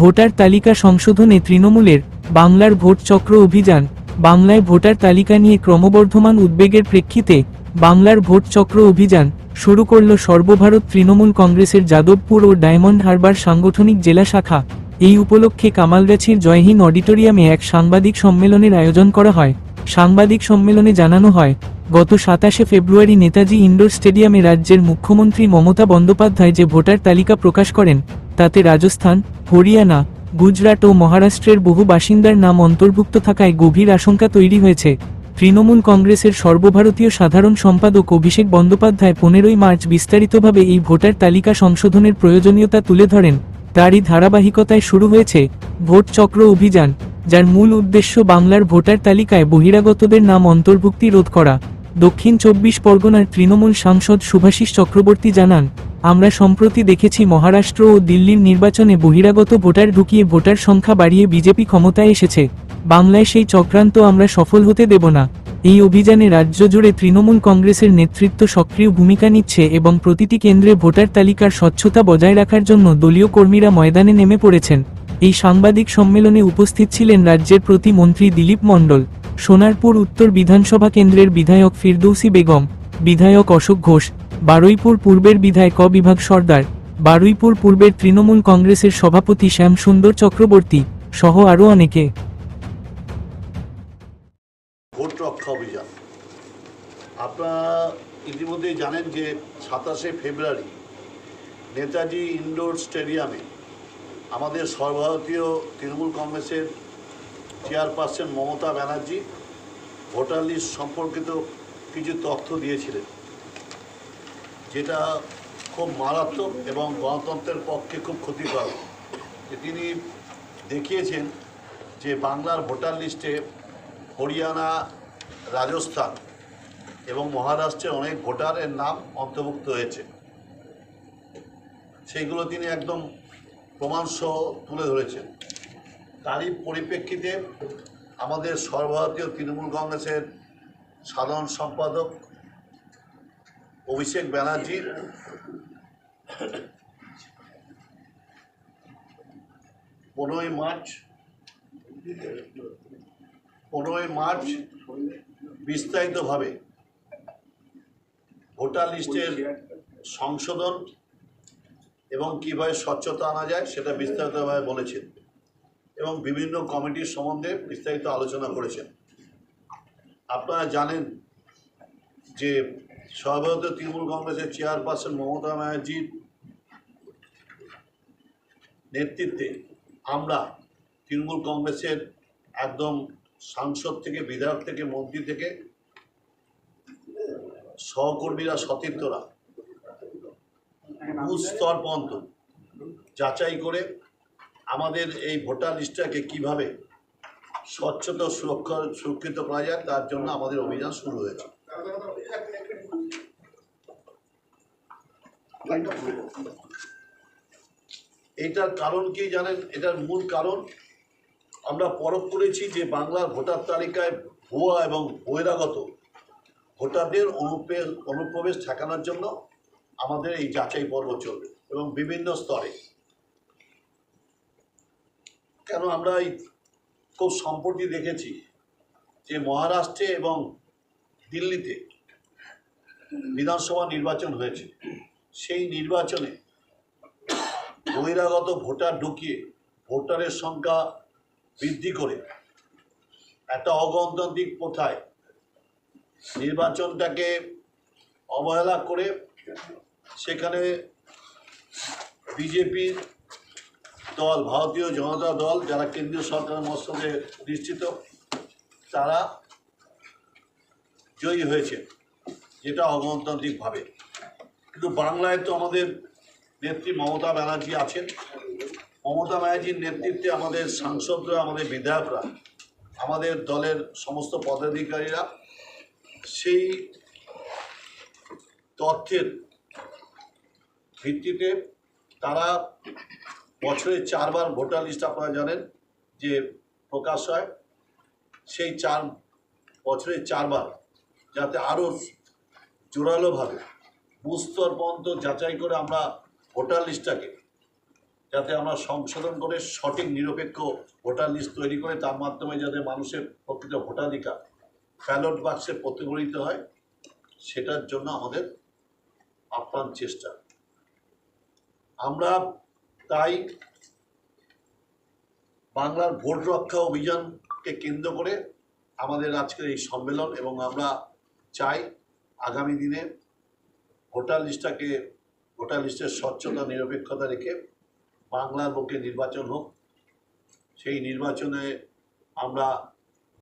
Voter তালিকা সংশোধনে তৃণমূলের বাংলার ভোট চক্র অভিযান, বাংলায় ভোটার তালিকা নিয়ে ক্রমবর্ধমান উদ্বেগের প্রেক্ষিতে বাংলার ভোট চক্র অভিযান শুরু করল সর্বভারত তৃণমূল কংগ্রেসের যাদবপুর ও ডায়মন্ড হারবার সাংগঠনিক জেলা শাখা। এই উপলক্ষে কামালগাছির জয়হীন অডিটোরিয়ামে এক সাংবাদিক সম্মেলনের আয়োজন করা হয়। সাংবাদিক সম্মেলনে জানানো হয়, গত সাতাশে ফেব্রুয়ারি নেতাজি ইন্ডোর স্টেডিয়ামে রাজ্যের মুখ্যমন্ত্রী মমতা বন্দ্যোপাধ্যায় যে ভোটার তালিকা প্রকাশ করেন, তাতে রাজস্থান হরিয়ানা, গুজরাট ও মহারাষ্ট্রের বহু বাসিন্দার নাম অন্তর্ভুক্ত থাকায় গভীর আশঙ্কা তৈরি হয়েছে। তৃণমূল কংগ্রেসের সর্বভারতীয় সাধারণ সম্পাদক অভিষেক বন্দ্যোপাধ্যায় পনেরোই মার্চ বিস্তারিতভাবে এই ভোটার তালিকা সংশোধনের প্রয়োজনীয়তা তুলে ধরেন। তারই ধারাবাহিকতায় শুরু হয়েছে ভোট চক্র অভিযান, যার মূল উদ্দেশ্য বাংলার ভোটার তালিকায় বহিরাগতদের নাম অন্তর্ভুক্তি রোধ করা। দক্ষিণ চব্বিশ পরগনার তৃণমূল সাংসদ শুভাশিস চক্রবর্তী জানান আমরা সম্প্রতি দেখেছি মহারাষ্ট্র ও দিল্লির নির্বাচনে বহিরাগত ভোটার ঢুকিয়ে ভোটার সংখ্যা বাড়িয়ে বিজেপি ক্ষমতায় এসেছে। বাংলায় সেই চক্রান্ত আমরা সফল হতে দেব না। এই অভিযানে রাজ্য জুড়ে তৃণমূল কংগ্রেসের নেতৃত্ব সক্রিয় ভূমিকা নিচ্ছে এবং প্রতিটি কেন্দ্রে ভোটার তালিকার স্বচ্ছতা বজায় রাখার জন্য দলীয় কর্মীরা ময়দানে নেমে পড়েছেন। এই সাংবাদিক সম্মেলনে উপস্থিত ছিলেন রাজ্যের প্রতিমন্ত্রী দিলীপ মণ্ডল, সোনারপুর উত্তর বিধানসভা কেন্দ্রের বিধায়ক ফিরদৌসি বেগম বিধায়ক অশোক ঘোষ, বারুইপুর পূর্বের বিধায়ক বিভাগ সর্দার, বারুইপুর পূর্বের তৃণমূল কংগ্রেসের সভাপতি শ্যাম সুন্দর চক্রবর্তী সহ আরও অনেকে। ভোট অভিযান। আপনারা ইতিমধ্যেই জানেন যে সাতাশে ফেব্রুয়ারি নেতাজি ইনডোর স্টেডিয়ামে আমাদের সর্বভারতীয় তৃণমূল কংগ্রেসের chairperson Mamata Banerjee voter list সম্পর্কিত কিছু তথ্য দিয়েছিলেন, যেটা খুব মারাত্মক এবং গণতন্ত্রের পক্ষে খুব ক্ষতিকর তিনি দেখিয়েছেন যে বাংলার ভোটার লিস্টে হরিয়ানা, রাজস্থান এবং মহারাষ্ট্রের অনেক ভোটারের নাম অন্তর্ভুক্ত হয়েছে। সেইগুলো তিনি একদম প্রমাণসহ তুলে ধরেছেন। তারই পরিপ্রেক্ষিতে আমাদের সর্বভারতীয় তৃণমূল কংগ্রেসের সাধারণ সম্পাদক অভিষেক ব্যানার্জি। পনেরোই মার্চ পনেরোই মার্চ বিস্তারিতভাবে ভোটার লিস্টের সংশোধন এবং কীভাবে স্বচ্ছতা আনা যায় সেটা বিস্তারিতভাবে বলেছেন এবং বিভিন্ন কমিটির সম্বন্ধে বিস্তারিত আলোচনা করেছেন। আপনারা জানেন যে সর্বভারতীয় তৃণমূল কংগ্রেসের চেয়ারপারসন মমতা ব্যানার্জির নেতৃত্বে আমরা তৃণমূল কংগ্রেসের একদম সাংসদ থেকে, বিধায়ক থেকে, মন্ত্রী থেকে সহকর্মীরা, সতীর্থরা স্তর পর্যন্ত যাচাই করে আমাদের এই ভোটার লিস্টটাকে কীভাবে স্বচ্ছতা সুরক্ষা সুরক্ষিত করা যায় তার জন্য আমাদের অভিযান শুরু হয়েছে। এটার কারণ কি জানেন? এটার মূল কারণ, আমরা পরখ করেছি যে বাংলার ভোটার তালিকায় ভুয়া এবং বহিরাগত ভোটারদের অনুপ্রবেশ ঠেকানোর জন্য আমাদের এই যাচাই পর্ব চলবে এবং বিভিন্ন স্তরে। কেন আমরা এই খুব সম্প্রতি দেখেছি যে মহারাষ্ট্রে এবং দিল্লিতে বিধানসভা নির্বাচন হয়েছে। সেই নির্বাচনে বহিরাগত ভোটার ঢুকিয়ে ভোটারের সংখ্যা বৃদ্ধি করে একটা অগণতান্ত্রিক প্রথায় নির্বাচনটাকে অবহেলা করে সেখানে বিজেপির দল, ভারতীয় জনতা দল, যারা কেন্দ্রীয় সরকারের মস্তকে নিশ্চিত, তারা জয়ী হয়েছে, যেটা অগণতান্ত্রিকভাবে। কিন্তু বাংলায় তো আমাদের নেত্রী মমতা ব্যানার্জি আছেন। মমতা ব্যানার্জির নেতৃত্বে আমাদের সাংসদরা, আমাদের বিধায়করা, আমাদের দলের সমস্ত পদাধিকারীরা, সেই তথ্যের ভিত্তিতে তারা বছরে চারবার ভোটার লিস্ট আপনারা জানেন যে প্রকাশ হয়। সেই চার, বছরে চারবার যাতে আরও জোরালোভাবে বুস্তর পর্যন্ত যাচাই করে আমরা ভোটার লিস্টটাকে, যাতে আমরা সংশোধন করে সঠিক নিরপেক্ষ ভোটার লিস্ট তৈরি করে তার মাধ্যমে যাতে মানুষের প্রকৃত ভোটাধিকার ব্যালট বাক্সে প্রতিফলিত হয়, সেটার জন্য আমাদের আপ্রাণ চেষ্টা। আমরা তাই বাংলার ভোট রক্ষা অভিযানকে কেন্দ্র করে আমাদের আজকের এই সম্মেলন এবং আমরা চাই আগামী দিনে ভোটার লিস্টটাকে, ভোটার লিস্টের স্বচ্ছতা, নিরপেক্ষতা রেখে বাংলার লোকে নির্বাচন হোক। সেই নির্বাচনে আমরা